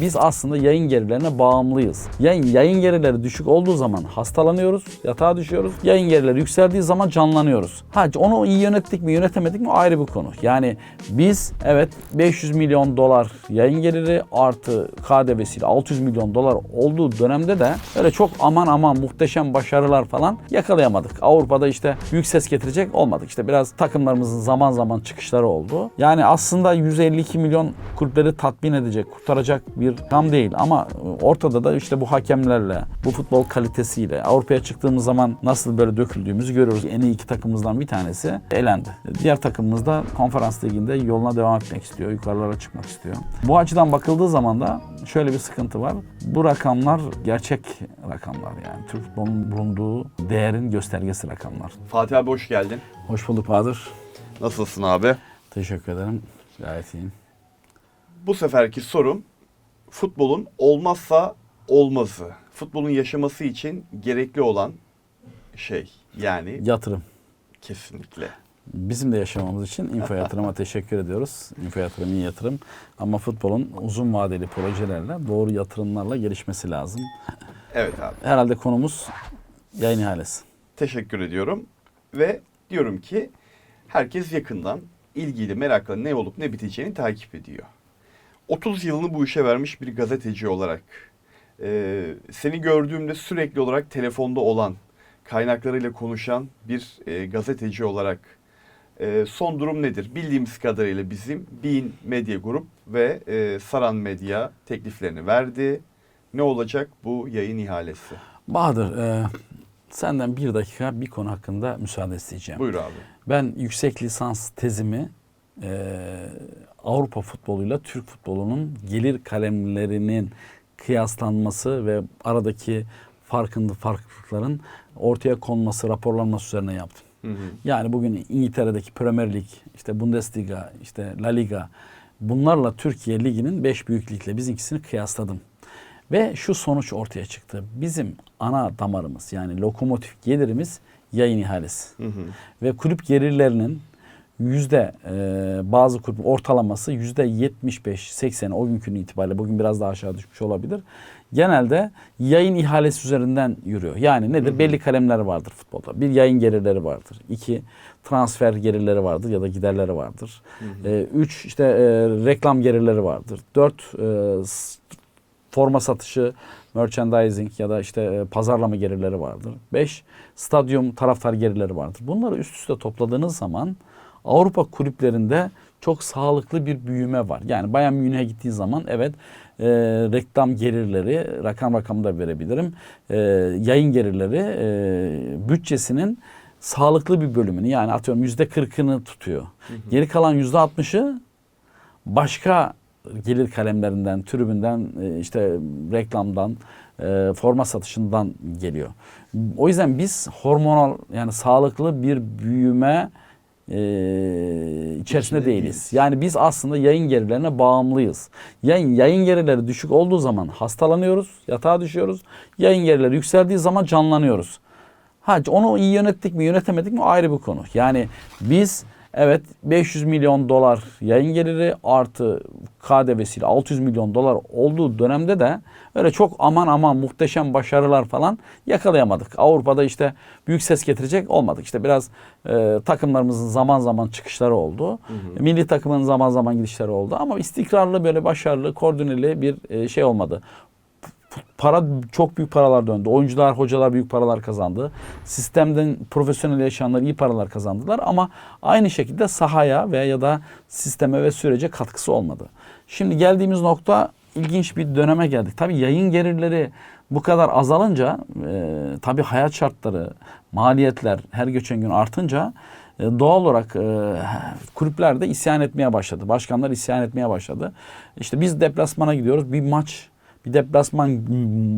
Biz aslında yayın gerilerine bağımlıyız. Yayın, yayın gerileri düşük olduğu zaman hastalanıyoruz, yatağa düşüyoruz. Yayın gerileri yükseldiği zaman canlanıyoruz. Ha onu iyi yönettik mi yönetemedik mi ayrı bir konu. Yani biz evet 500 milyon dolar yayın geliri artı KDV'siyle 600 milyon dolar olduğu dönemde de öyle çok aman aman muhteşem başarılar falan yakalayamadık. Avrupa'da işte büyük ses getirecek olmadık. İşte biraz takımlarımızın zaman zaman çıkışları oldu. Yani aslında 152 milyon kulüpleri tatmin edecek, kurtaracak bir tam değil ama ortada da işte bu hakemlerle, bu futbol kalitesiyle Avrupa'ya çıktığımız zaman nasıl böyle döküldüğümüzü görüyoruz. En iyi iki takımımızdan bir tanesi elendi. Diğer takımımız da konferans liginde yoluna devam etmek istiyor, yukarılara çıkmak istiyor. Bu açıdan bakıldığı zaman da şöyle bir sıkıntı var. Bu rakamlar gerçek rakamlar yani. Türk futbolunun bulunduğu değerin göstergesi rakamlar. Fatih abi hoş geldin. Hoş bulduk Bahadır. Nasılsın abi? Teşekkür ederim. Gayet iyiyim. Bu seferki sorum futbolun olmazsa olmazı. Futbolun yaşaması için gerekli olan şey. Yani Yatırım. kesinlikle. Bizim de yaşamamız için info yatırıma teşekkür ediyoruz. Info yatırım iyi yatırım. Ama futbolun uzun vadeli projelerle, doğru yatırımlarla gelişmesi lazım. Evet abi. Herhalde konumuz yayın ihalesi. Teşekkür ediyorum. Ve diyorum ki herkes yakından ilgiyle merakla ne olup ne biteceğini takip ediyor. 30 yılını bu işe vermiş bir gazeteci olarak e, seni gördüğümde sürekli olarak telefonda olan kaynaklarıyla konuşan bir e, gazeteci olarak e, son durum nedir? Bildiğimiz kadarıyla bizim Bein Medya Grup ve e, Saran Medya tekliflerini verdi. Ne olacak bu yayın ihalesi? Bahadır, e, senden bir dakika bir konu hakkında müsaade isteyeceğim. Buyur abi. Ben yüksek lisans tezimi e, Avrupa futboluyla Türk futbolunun gelir kalemlerinin kıyaslanması ve aradaki farkında farklılıkların ortaya konması, raporlanması üzerine yaptım. Hı hı. Yani bugün İngiltere'deki Premier Lig, işte Bundesliga, işte La Liga bunlarla Türkiye Ligi'nin 5 büyük ligle bizimkisini kıyasladım. Ve şu sonuç ortaya çıktı. Bizim ana damarımız yani lokomotif gelirimiz yayın ihalesi. Hı hı. Ve kulüp gelirlerinin yüzde e, bazı kulüp ortalaması yüzde 75-80 o günkü itibariyle bugün biraz daha aşağı düşmüş olabilir. Genelde yayın ihalesi üzerinden yürüyor. Yani nedir? Belli kalemler vardır futbolda. Bir yayın gelirleri vardır. İki transfer gelirleri vardır ya da giderleri vardır. E, üç işte e, reklam gelirleri vardır. Dört e, forma satışı, merchandising ya da işte e, pazarlama gelirleri vardır. 5. Stadyum taraftar gelirleri vardır. Bunları üst üste topladığınız zaman Avrupa kulüplerinde çok sağlıklı bir büyüme var. Yani Bayern Münih'e gittiği zaman evet e, reklam gelirleri, rakam rakam da verebilirim. E, yayın gelirleri e, bütçesinin sağlıklı bir bölümünü yani atıyorum yüzde kırkını tutuyor. Geri kalan yüzde altmışı başka gelir kalemlerinden, tribünden, e, işte reklamdan, e, forma satışından geliyor. O yüzden biz hormonal yani sağlıklı bir büyüme e, içerisinde değiliz. Yani biz aslında yayın gelirlerine bağımlıyız. Yayın, yayın gelirleri düşük olduğu zaman hastalanıyoruz, yatağa düşüyoruz. Yayın gelirleri yükseldiği zaman canlanıyoruz. Ha onu iyi yönettik mi yönetemedik mi ayrı bir konu. Yani biz evet 500 milyon dolar yayın geliri artı KDV'siyle 600 milyon dolar olduğu dönemde de öyle çok aman aman muhteşem başarılar falan yakalayamadık. Avrupa'da işte büyük ses getirecek olmadık. İşte biraz e, takımlarımızın zaman zaman çıkışları oldu. Milli takımın zaman zaman gidişleri oldu ama istikrarlı böyle başarılı, koordineli bir e, şey olmadı para çok büyük paralar döndü. Oyuncular, hocalar büyük paralar kazandı. Sistemden profesyonel yaşayanlar iyi paralar kazandılar ama aynı şekilde sahaya veya ya da sisteme ve sürece katkısı olmadı. Şimdi geldiğimiz nokta ilginç bir döneme geldik. Tabii yayın gelirleri bu kadar azalınca e, tabii hayat şartları, maliyetler her geçen gün artınca e, doğal olarak e, kulüpler de isyan etmeye başladı. Başkanlar isyan etmeye başladı. İşte biz deplasmana gidiyoruz. Bir maç bir deplasman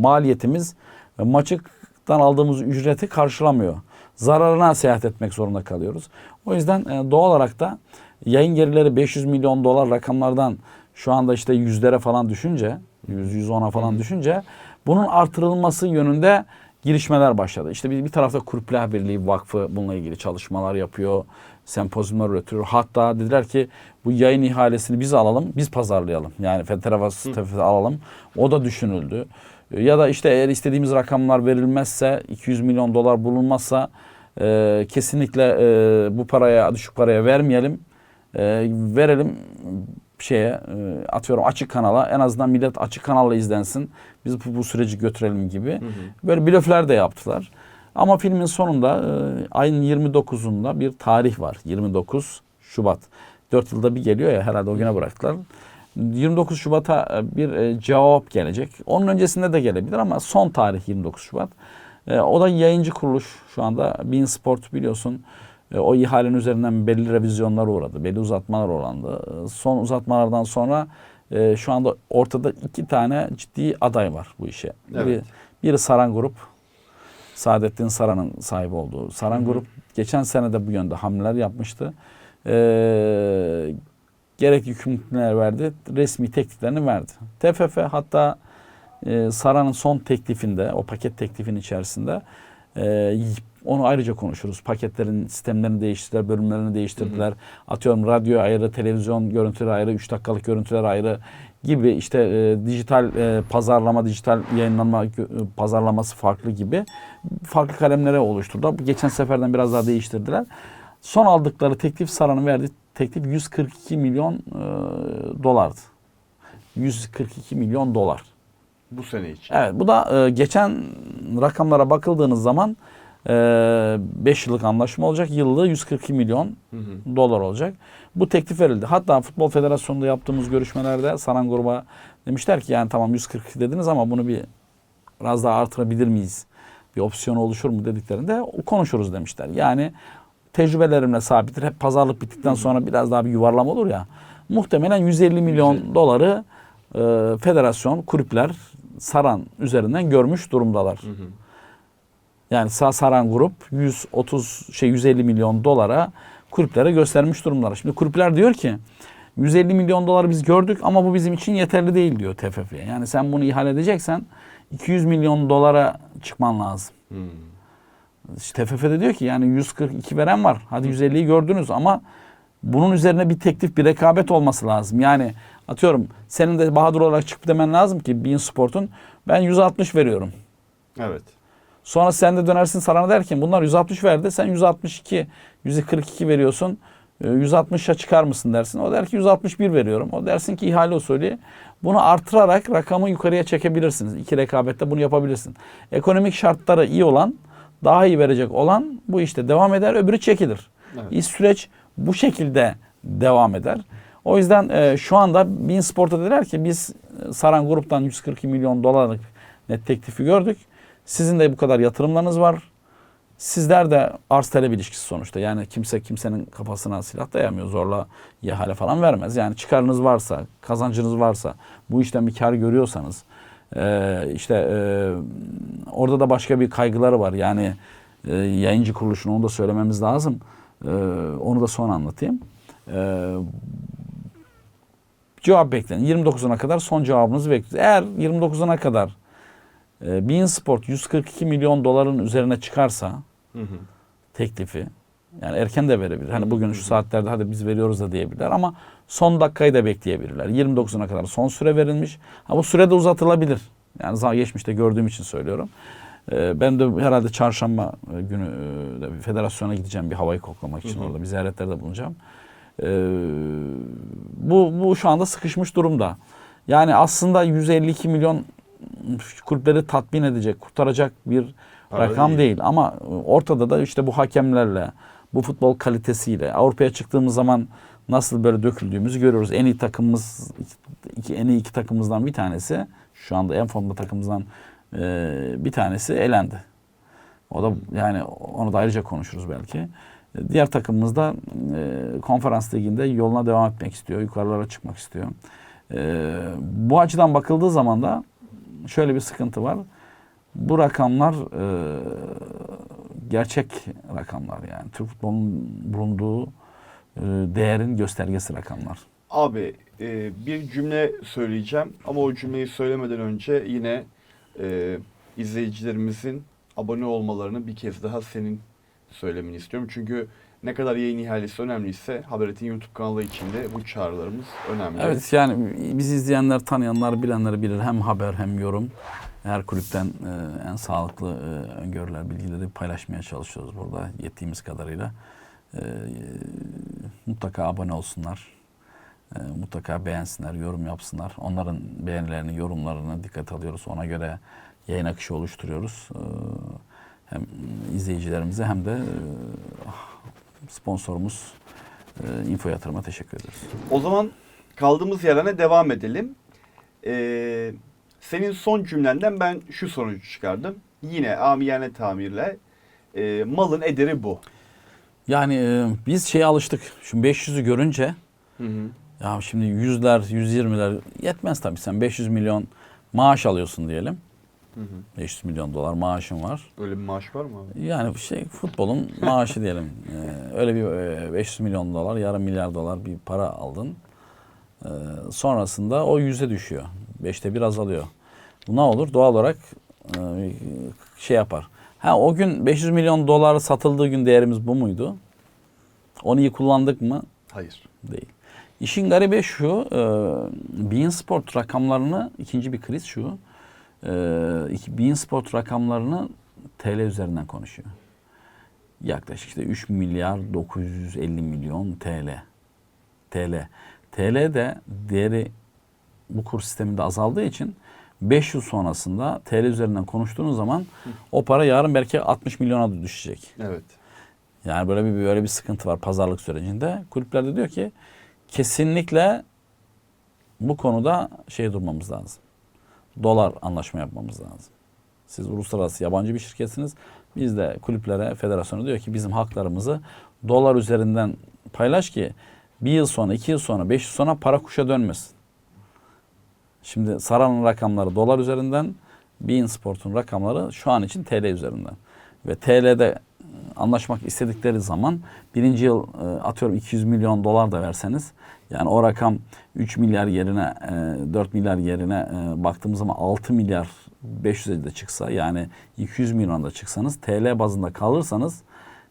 maliyetimiz e, maçtan aldığımız ücreti karşılamıyor. Zararına seyahat etmek zorunda kalıyoruz. O yüzden e, doğal olarak da yayın gelirleri 500 milyon dolar rakamlardan şu anda işte yüzlere falan düşünce, 100-110'a falan düşünce bunun artırılması yönünde girişmeler başladı. İşte bir, bir tarafta Kulüpler Birliği Vakfı bununla ilgili çalışmalar yapıyor. sempozyumlar üretiyor. Hatta dediler ki bu yayın ihalesini biz alalım, biz pazarlayalım. Yani Federavas alalım. O da düşünüldü. Ya da işte eğer istediğimiz rakamlar verilmezse, 200 milyon dolar bulunmazsa e, kesinlikle e, bu paraya, düşük paraya vermeyelim. E, verelim şeye e, atıyorum açık kanala en azından millet açık kanalla izlensin. Biz bu, bu süreci götürelim gibi. Böyle blöfler de yaptılar. Ama filmin sonunda e, ayın 29'unda bir tarih var. 29 Şubat. 4 yılda bir geliyor ya herhalde o güne bıraktılar. 29 Şubat'a e, bir e, cevap gelecek. Onun öncesinde de gelebilir ama son tarih 29 Şubat. E, o da yayıncı kuruluş şu anda Bein Sport biliyorsun. E, o ihalenin üzerinden belli revizyonlar uğradı. Belli uzatmalar uğrandı. E, son uzatmalardan sonra e, şu anda ortada iki tane ciddi aday var bu işe. Evet. Biri, biri Saran Grup. Saadettin Saran'ın sahibi olduğu. Saran Grup geçen sene de bu yönde hamleler yapmıştı. Ee, gerek yükümlülükler verdi, resmi tekliflerini verdi. TFF hatta e, Saran'ın son teklifinde, o paket teklifin içerisinde e, onu ayrıca konuşuruz. Paketlerin sistemlerini değiştirdiler, bölümlerini değiştirdiler. Atıyorum radyo ayrı, televizyon görüntüleri ayrı, 3 dakikalık görüntüler ayrı gibi işte e, dijital e, pazarlama, dijital yayınlanma e, pazarlaması farklı gibi farklı kalemlere oluşturdular. Bu Geçen seferden biraz daha değiştirdiler. Son aldıkları teklif Saran'ın verdiği teklif 142 milyon e, dolardı. 142 milyon dolar. Bu sene için. Evet bu da e, geçen rakamlara bakıldığınız zaman 5 yıllık anlaşma olacak. Yıllığı 142 milyon Hı hı. dolar olacak. Bu teklif verildi. Hatta Futbol Federasyonu'nda yaptığımız görüşmelerde Saran Gruba demişler ki yani tamam 142 dediniz ama bunu bir biraz daha artırabilir miyiz? Bir opsiyon oluşur mu dediklerinde konuşuruz demişler. Yani tecrübelerimle sabittir. Hep pazarlık bittikten sonra biraz daha bir yuvarlama olur ya. Muhtemelen 150 milyon 150. doları e, federasyon, kulüpler Saran üzerinden görmüş durumdalar. Hı hı. Yani Sa- Saran Grup 130 şey 150 milyon dolara kulüplere göstermiş durumlar. Şimdi kulüpler diyor ki 150 milyon doları biz gördük ama bu bizim için yeterli değil diyor TFF'ye. Yani sen bunu ihale edeceksen 200 milyon dolara çıkman lazım. İşte TFF de diyor ki yani 142 veren var. Hadi 150'yi gördünüz ama bunun üzerine bir teklif, bir rekabet olması lazım. Yani atıyorum senin de Bahadır olarak çıkıp demen lazım ki Bein Sport'un ben 160 veriyorum. Evet. Sonra sen de dönersin Saran'a derken bunlar 160 verdi. Sen 162, 142 veriyorsun. Ee, 160'a çıkar mısın dersin. O der ki 161 veriyorum. O dersin ki ihale usulü. Bunu artırarak rakamı yukarıya çekebilirsiniz. İki rekabette bunu yapabilirsin. Ekonomik şartları iyi olan, daha iyi verecek olan bu işte devam eder, öbürü çekilir. Evet. İş süreç bu şekilde devam eder. O yüzden e, şu anda Bein Sport'a dediler ki biz e, Saran Grup'tan 142 milyon dolarlık net teklifi gördük. Sizin de bu kadar yatırımlarınız var. Sizler de arz talep ilişkisi sonuçta. Yani kimse kimsenin kafasına silah dayamıyor. Zorla ihale falan vermez. Yani çıkarınız varsa, kazancınız varsa, bu işten bir kar görüyorsanız, e, işte e, orada da başka bir kaygıları var. Yani e, yayıncı kuruluşun onu da söylememiz lazım. Onu da sonra anlatayım. Cevap bekleyin. 29'una kadar son cevabınızı bekliyoruz. Eğer 29'una kadar e, Bein Sport 142 milyon doların üzerine çıkarsa Hı hı. teklifi yani erken de verebilir. Hani bugün şu saatlerde hadi biz veriyoruz da diyebilirler ama son dakikayı da bekleyebilirler. 29'una kadar son süre verilmiş. Ha bu süre de uzatılabilir. Yani zaman geçmişte gördüğüm için söylüyorum. Ee, ben de herhalde çarşamba e, günü e, de federasyona gideceğim bir havayı koklamak için Hı hı. orada bir ziyaretlerde bulunacağım. Ee, bu, bu şu anda sıkışmış durumda. Yani aslında 152 milyon kulüpleri tatmin edecek, kurtaracak bir Para rakam değil. değil. Ama ortada da işte bu hakemlerle, bu futbol kalitesiyle Avrupa'ya çıktığımız zaman nasıl böyle döküldüğümüzü görüyoruz. En iyi takımımız, iki, en iyi iki takımımızdan bir tanesi, şu anda en formda takımımızdan e, bir tanesi elendi. O da yani onu da ayrıca konuşuruz belki. Diğer takımımız da e, konferans liginde yoluna devam etmek istiyor. Yukarılara çıkmak istiyor. E, bu açıdan bakıldığı zaman da şöyle bir sıkıntı var. Bu rakamlar e, gerçek rakamlar yani. Türk futbolunun bulunduğu e, değerin göstergesi rakamlar. Abi e, bir cümle söyleyeceğim ama o cümleyi söylemeden önce yine e, izleyicilerimizin abone olmalarını bir kez daha senin söylemeni istiyorum. Çünkü Ne kadar yayın ihalesi önemliyse Haberet'in YouTube kanalı içinde bu çağrılarımız önemli. Evet yani bizi izleyenler, tanıyanlar, bilenler bilir. Hem haber hem yorum. Her kulüpten e, en sağlıklı e, öngörüler, bilgileri paylaşmaya çalışıyoruz burada yettiğimiz kadarıyla. E, mutlaka abone olsunlar. E, mutlaka beğensinler, yorum yapsınlar. Onların beğenilerini, yorumlarını dikkat alıyoruz. Ona göre yayın akışı oluşturuyoruz. E, hem izleyicilerimize hem de e, sponsorumuz e, Info Yatırım'a teşekkür ederiz. O zaman kaldığımız yerine devam edelim. Ee, senin son cümlenden ben şu sonucu çıkardım. Yine amiyane tamirle e, malın ederi bu. Yani e, biz şeye alıştık. Şimdi 500'ü görünce Hı hı. ya şimdi yüzler, 120'ler yetmez tabii. Sen 500 milyon maaş alıyorsun diyelim. Hı hı. 500 milyon dolar maaşın var. Öyle bir maaş var mı abi? Yani şey futbolun maaşı diyelim. Ee, öyle bir e, 500 milyon dolar, yarım milyar dolar bir para aldın. Ee, sonrasında o yüze düşüyor. Beşte bir azalıyor. Bu ne olur? Doğal olarak e, şey yapar. Ha o gün 500 milyon dolar satıldığı gün değerimiz bu muydu? Onu iyi kullandık mı? Hayır. Değil. İşin garibi şu, e, Bein Sport rakamlarını, ikinci bir kriz şu, e, Bein Sport rakamlarını TL üzerinden konuşuyor. Yaklaşık işte 3 milyar 950 milyon TL. TL. TL de değeri bu kur sisteminde azaldığı için 5 yıl sonrasında TL üzerinden konuştuğunuz zaman o para yarın belki 60 milyona da düşecek. Evet. Yani böyle bir böyle bir sıkıntı var pazarlık sürecinde. Kulüpler de diyor ki kesinlikle bu konuda şey durmamız lazım. Dolar anlaşma yapmamız lazım. Siz uluslararası yabancı bir şirketsiniz. Biz de kulüplere, federasyona diyor ki bizim haklarımızı dolar üzerinden paylaş ki bir yıl sonra, iki yıl sonra, beş yıl sonra para kuşa dönmesin. Şimdi Saran'ın rakamları dolar üzerinden, Bein Sport'un rakamları şu an için TL üzerinden. Ve TL'de anlaşmak istedikleri zaman birinci yıl e, atıyorum 200 milyon dolar da verseniz yani o rakam 3 milyar yerine e, 4 milyar yerine e, baktığımız zaman 6 milyar 500'e de çıksa yani 200 milyon da çıksanız TL bazında kalırsanız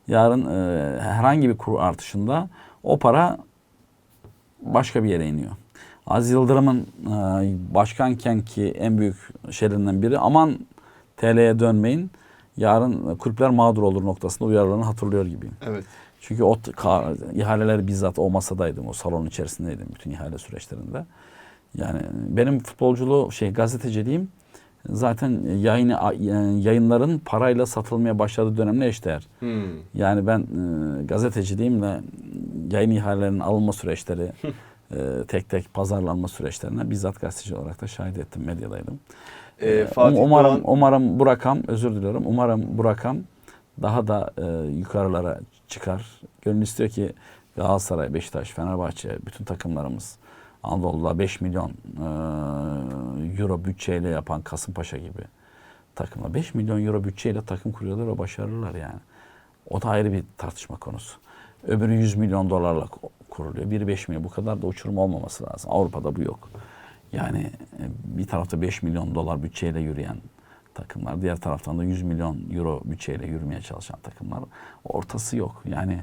yarın e, herhangi bir kur artışında o para başka bir yere iniyor. Aziz Yıldırım'ın e, başkanken ki en büyük şeylerinden biri aman TL'ye dönmeyin. Yarın kulüpler mağdur olur noktasında uyarılarını hatırlıyor gibiyim. Evet. Çünkü o ihaleler bizzat o masadaydım, o salonun içerisindeydim bütün ihale süreçlerinde. Yani benim futbolculuğu şey gazeteciliğim zaten yayını yayınların parayla satılmaya başladığı dönemle eşdeğer. Hmm. Yani ben e, gazeteciliğimle yayın ihalelerinin alınma süreçleri, e, tek tek pazarlanma süreçlerine bizzat gazeteci olarak da şahit ettim, medyadaydım. Ee, Fatih umarım Doğan umarım bu rakam özür diliyorum. Umarım bu rakam daha da e, yukarılara çıkar. Gönül istiyor ki Galatasaray, Beşiktaş, Fenerbahçe bütün takımlarımız Anadolu'da 5 milyon e, euro bütçeyle yapan Kasımpaşa gibi takımla 5 milyon euro bütçeyle takım kuruyorlar ve başarırlar yani. O da ayrı bir tartışma konusu. Öbürü 100 milyon dolarla ku- kuruluyor. Biri 5 milyon. Bu kadar da uçurum olmaması lazım. Avrupa'da bu yok. Yani e, bir tarafta 5 milyon dolar bütçeyle yürüyen takımlar, diğer taraftan da 100 milyon euro bütçeyle yürümeye çalışan takımlar. Ortası yok. Yani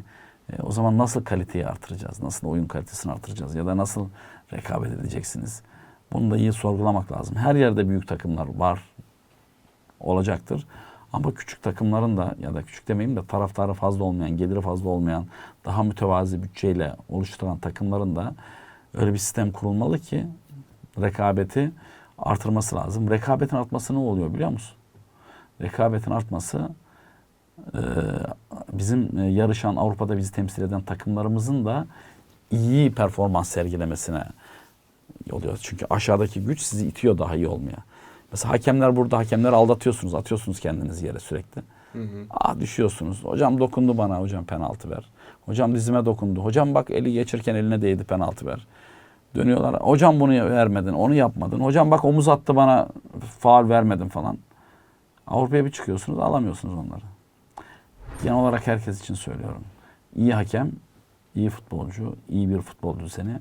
e, o zaman nasıl kaliteyi artıracağız? Nasıl oyun kalitesini artıracağız? Ya da nasıl rekabet edeceksiniz? Bunu da iyi sorgulamak lazım. Her yerde büyük takımlar var, olacaktır. Ama küçük takımların da ya da küçük demeyeyim de taraftarı fazla olmayan, geliri fazla olmayan, daha mütevazi bütçeyle oluşturan takımların da öyle bir sistem kurulmalı ki rekabeti artırması lazım. Rekabetin artması ne oluyor biliyor musun? Rekabetin artması e, bizim e, yarışan Avrupa'da bizi temsil eden takımlarımızın da iyi performans sergilemesine oluyor. Çünkü aşağıdaki güç sizi itiyor daha iyi olmaya. Mesela hakemler burada hakemleri aldatıyorsunuz, atıyorsunuz kendinizi yere sürekli. Hı hı. Aa düşüyorsunuz. Hocam dokundu bana, hocam penaltı ver. Hocam dizime dokundu. Hocam bak eli geçirken eline değdi penaltı ver. Dönüyorlar. Hocam bunu vermedin, onu yapmadın. Hocam bak omuz attı bana faal vermedin falan. Avrupa'ya bir çıkıyorsunuz alamıyorsunuz onları. Genel olarak herkes için söylüyorum. İyi hakem, iyi futbolcu, iyi bir futbol düzeni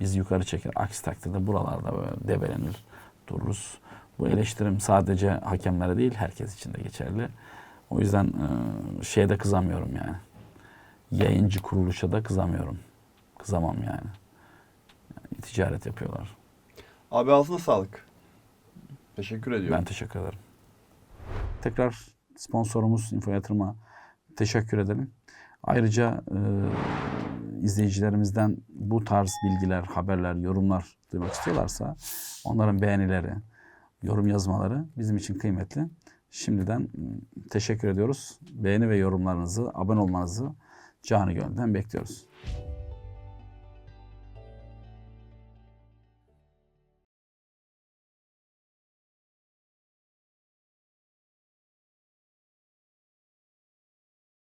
bizi yukarı çeker. Aksi takdirde buralarda böyle debelenir, dururuz. Bu eleştirim sadece hakemlere değil herkes için de geçerli. O yüzden e, şeye de kızamıyorum yani. yayıncı kuruluşa da kızamıyorum. Kızamam yani. Ticaret yapıyorlar. Abi ağzına sağlık. Teşekkür ediyorum. Ben teşekkür ederim. Tekrar sponsorumuz Info Yatırım'a teşekkür ederim. Ayrıca e, izleyicilerimizden bu tarz bilgiler, haberler, yorumlar duymak istiyorlarsa onların beğenileri, yorum yazmaları bizim için kıymetli. Şimdiden e, teşekkür ediyoruz. Beğeni ve yorumlarınızı, abone olmanızı canı gönülden bekliyoruz.